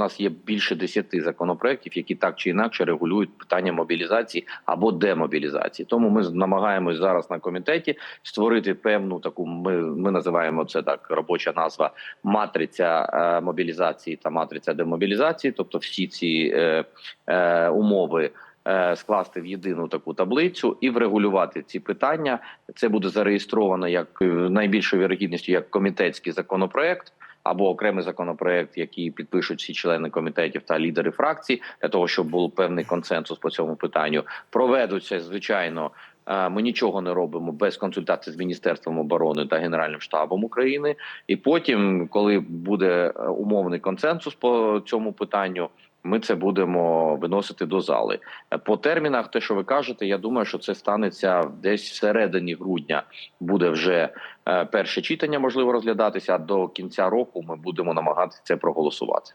нас є більше десяти законопроєктів, які так чи інакше регулюють питання мобілізації або демобілізації. Тому ми намагаємось зараз на комітеті створити певну таку. Ми, ми називаємо це так робоча назва матриця е, мобілізації та матриця демобілізації, тобто всі ці е, е, умови. е, Скласти в єдину таку таблицю і врегулювати ці питання. Це буде зареєстровано як е, найбільшою вірогідністю як комітетський законопроект або окремий законопроект, який підпишуть всі члени комітетів та лідери фракцій, для того, щоб був певний консенсус по цьому питанню. Проведуться звичайно. е, Ми нічого не робимо без консультації з міністерством оборони та генеральним штабом України. І потім, коли буде е, умовний консенсус по цьому питанню, ми це будемо виносити до зали. Е, По термінах, те, що ви кажете, я думаю, що це станеться десь всередині грудня. Буде вже е, перше читання, можливо, розглядатися. До кінця року ми будемо намагатися це проголосувати.